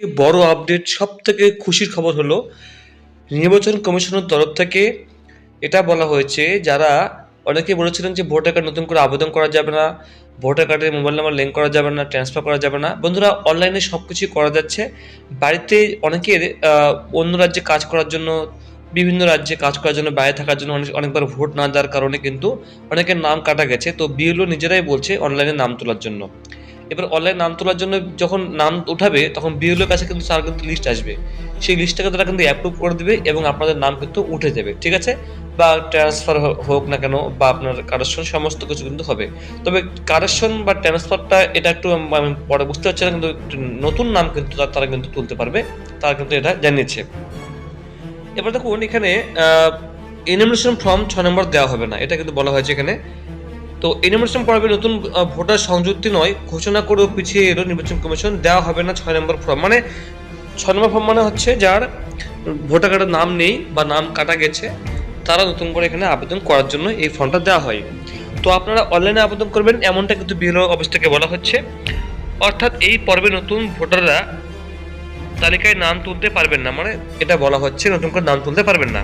একটি বড় আপডেট সব থেকে খুশির খবর হলো, নির্বাচন কমিশনের তরফ থেকে এটা বলা হয়েছে, যারা অনেকে বলেছিলেন যে ভোটার কার্ড নতুন করে আবেদন করা যাবে না, ভোটার কার্ডের মোবাইল নাম্বার লিঙ্ক করা যাবে না ট্রান্সফার করা যাবে না। বন্ধুরা অনলাইনে সব কিছুই করা যাচ্ছে। বাড়িতে অনেকের অন্য রাজ্যে কাজ করার জন্য, বিভিন্ন রাজ্যে কাজ করার জন্য, বাইরে থাকার জন্য অনেক, অনেকবার ভোট না দেওয়ার কারণে কিন্তু অনেকের নাম কাটা গেছে। তো বিএলও নিজেরাই বলছে অনলাইনে নাম তোলার জন্য। এবার অনলাইন নাম তোলার জন্য যখন নাম উঠাবে, তখন বিএলওর কাছে কিন্তু তার কিন্তু লিস্ট আসবে। সেই লিস্টটাকে তারা কিন্তু অ্যাপ্রুভ করে দেবে এবং আপনাদের নাম কিন্তু উঠে যাবে, ঠিক আছে? বা ট্রান্সফার হোক না কেন বা আপনার কারেকশন সমস্ত কিছু কিন্তু হবে। তবে কারেকশন বা ট্রান্সফারটা এটা একটু পরে বুঝতে পারছি না, কিন্তু নতুন নাম কিন্তু তারা- কিন্তু তুলতে পারবে, তারা কিন্তু এটা জানিয়েছে। এবার দেখুন এখানে এনিমেশন ফর্ম ছ নম্বর দেওয়া হবে না, এটা কিন্তু বলা হয়েছে এখানে। তো এনিমেশন পর্বে নতুন ভোটার সংযুক্তি নয়, ঘোষণা করেও পিছিয়ে এলো নির্বাচন কমিশন। দেওয়া হবে না ছয় নম্বর ফর্ম। মানে ছয় নম্বর ফর্ম মানে হচ্ছে যার ভোটার কার্ডের নাম নেই বা নাম কাটা গেছে, তারা নতুন করে এখানে আবেদন করার জন্য এই ফর্মটা দেওয়া হয়। তো আপনারা অনলাইনে আবেদন করবেন, এমনটা কিন্তু বিএলও অফিস থেকে বলা হচ্ছে। অর্থাৎ এই পর্বে নতুন ভোটাররা তালিকায় নাম তুলতে পারবেন না মানে এটা বলা হচ্ছে নতুন করে নাম তুলতে পারবেন না।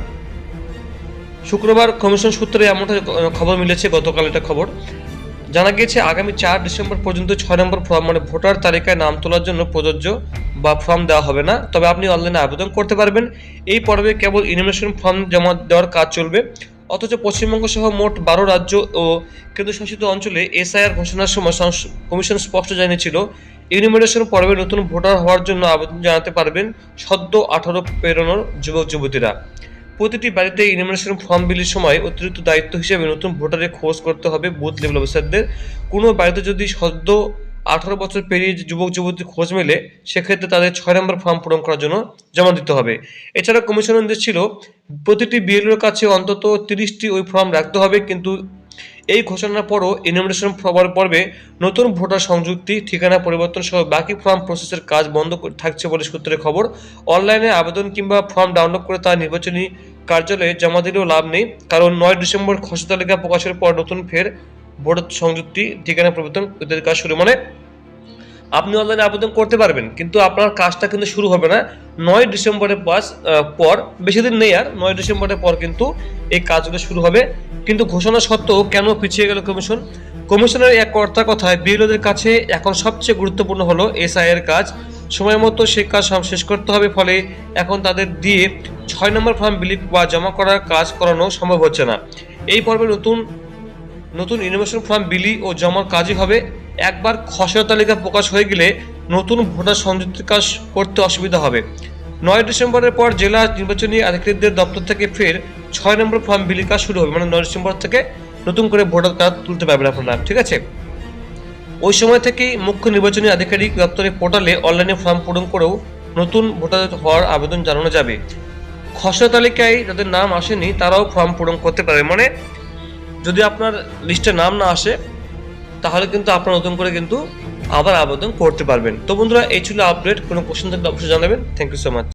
শুক্রবার কমিশন সূত্রে এমনটা খবর মিলেছে, গতকাল এটা খবর। জানা গিয়েছে, আগামী চার ডিসেম্বর পর্যন্ত ছয় নম্বর ফর্ম মানে ভোটার তালিকায় নাম তোলার জন্য প্রযোজ্য বা ফর্ম দেওয়া হবে না। তবে আপনি অনলাইনে আবেদন করতে পারবেন। এই পর্বে কেবল ইনভেশন ফর্ম জমা দেওয়ার কাজ চলবে। অথচ পশ্চিমবঙ্গ সহ মোট বারো রাজ্য ও কেন্দ্রশাসিত অঞ্চলে এসআইআর ঘোষণার সময় কমিশন স্পষ্ট জানিয়েছিল ইউনিমিনেশন পর্বে নতুন ভোটার হওয়ার জন্য আবেদন জানাতে পারবেন সদ্য আঠারো পেরোনোর যুবক যুবতীরা প্রতিটি বাড়িতে ইনমিনেশন ফর্ম বিলির সময় অতিরিক্ত দায়িত্ব হিসেবে নতুন ভোটারের খোঁজ করতে হবে বুথ লেভেল অফিসারদের কোনো বাড়িতে যদি সদ্য আঠারো বছর পেরিয়ে যুবক যুবতী খোঁজ মেলে, সেক্ষেত্রে তাদের ছয় নম্বর ফর্ম পূরণ করার জন্য জমা দিতে হবে। এছাড়া কমিশনের নির্দেশ ছিল, প্রতিটি বিএলওর কাছে অন্তত তিরিশটি ওই ফর্ম রাখতে হবে, কিন্তু এই ঘোষণার পরও ইনমিনেশন পর্বে নতুন ভোটার সংযুক্তি, ঠিকানা পরিবর্তন সহ বাকি ফর্ম প্রসেসের কাজ বন্ধ থাকছে বলে সূত্রে খবর। অনলাইনে আবেদন কিংবা ফর্ম ডাউনলোড করে তা নির্বাচনী কার্যালয়ে জমা দিলেও লাভ নেই। কারণ নয় ডিসেম্বর খসড়া তালিকা প্রকাশের পর নতুন ফের ভোটার সংযুক্তি, ঠিকানা পরিবর্তন ইত্যাদি কাজ শুরু। মানে আপনি অনলাইনে আবেদন করতে পারবেন, কিন্তু আপনার কাজটা কিন্তু শুরু হবে না। নয় ডিসেম্বরের পাস পর, বেশি দিন নেই আর, নয় ডিসেম্বরের পর কিন্তু এই কাজগুলো শুরু হবে। কিন্তু ঘোষণা সত্ত্বেও কেন পিছিয়ে গেল কমিশন? কমিশনের এক কর্তা কথায়, বিএলওদের কাছে এখন সবচেয়ে গুরুত্বপূর্ণ হলো এসআই এর কাজ। সময় মতো সে কাজ শেষ করতে হবে, ফলে এখন তাদের দিয়ে ছয় নম্বর ফর্ম বিলি বা জমা করার কাজ করানো সম্ভব হচ্ছে না। এই পর্বে নতুন নতুন ইনোভেশন ফর্ম বিলি ও জমার কাজই হবে। একবার খসড়া তালিকা প্রকাশ হয়ে গেলে নতুন ভোটার সংযুক্তির কাজ করতে অসুবিধা হবে। নয় ডিসেম্বরের পর জেলা নির্বাচনী আধিকারিকদের দপ্তর থেকে ফের ছয় নম্বর ফর্ম বিলি কাজ শুরু হবে। মানে নয় ডিসেম্বর থেকে নতুন করে ভোটার কার্ড তুলতে পারবেন আপনারা, ঠিক আছে? ওই সময় থেকেই মুখ্য নির্বাচনী আধিকারিক দপ্তরের পোর্টালে অনলাইনে ফর্ম পূরণ করেও নতুন ভোটার হওয়ার আবেদন জানানো যাবে। খসড়া তালিকায় যাদের নাম আসেনি, তারাও ফর্ম পূরণ করতে পারবে। মানে যদি আপনার লিস্টে নাম না আসে তাহলে কিন্তু আপনারা নতুন করে কিন্তু আবার আবেদন করতে পারবেন। তো বন্ধুরা, এই ছিল আপডেট কোনো কোশ্চেন থাকলে অবশ্যই জানাবেন। Thank you so much